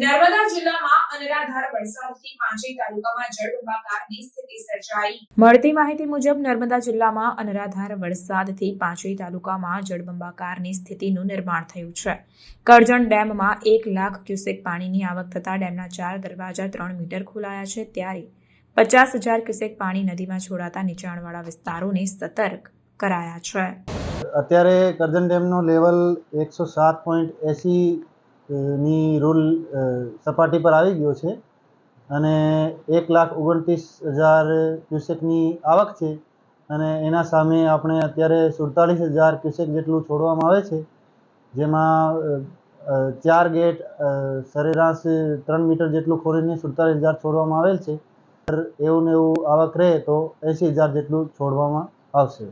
નર્મદા જિલ્લામાં અનરાધાર વરસાદથી પાંચેય તાલુકામાં જળબંબાકારની સ્થિતિ સર્જાઈ. મળતી માહિતી મુજબ નર્મદા જિલ્લામાં અનરાધાર વરસાદથી પાંચેય તાલુકામાં જળબંબાકારની સ્થિતિનું નિર્માણ થયું છે. કરજણ ડેમમાં એક લાખ ક્યુસેક પાણીની આવક થતાં ડેમના ચાર દરવાજા ત્રણ મીટર ખોલાયા છે. ત્યારે પચાસ હજાર ક્યુસેક પાણી નદીમાં છોડાતા નીચાણવાળા વિસ્તારોને સતર્ક કરાયા છે. અત્યારે કરજણ ડેમનો લેવલ એકસો સાત પોઈન્ટ એંસી ની રૂલ સપાટી પર આવી ગયો છે અને એક લાખ ઓગણત્રીસ હજાર ક્યુસેકની આવક છે અને એના સામે આપણે અત્યારે સુડતાલીસ હજાર ક્યુસેક જેટલું છોડવામાં આવે છે, જેમાં ચાર ગેટ સરેરાશ ત્રણ મીટર જેટલું ખોરીને સુડતાલીસ હજાર છોડવામાં આવેલ છે. એવું ને એવું આવક રહે તો એંસી હજાર જેટલું છોડવામાં આવશે.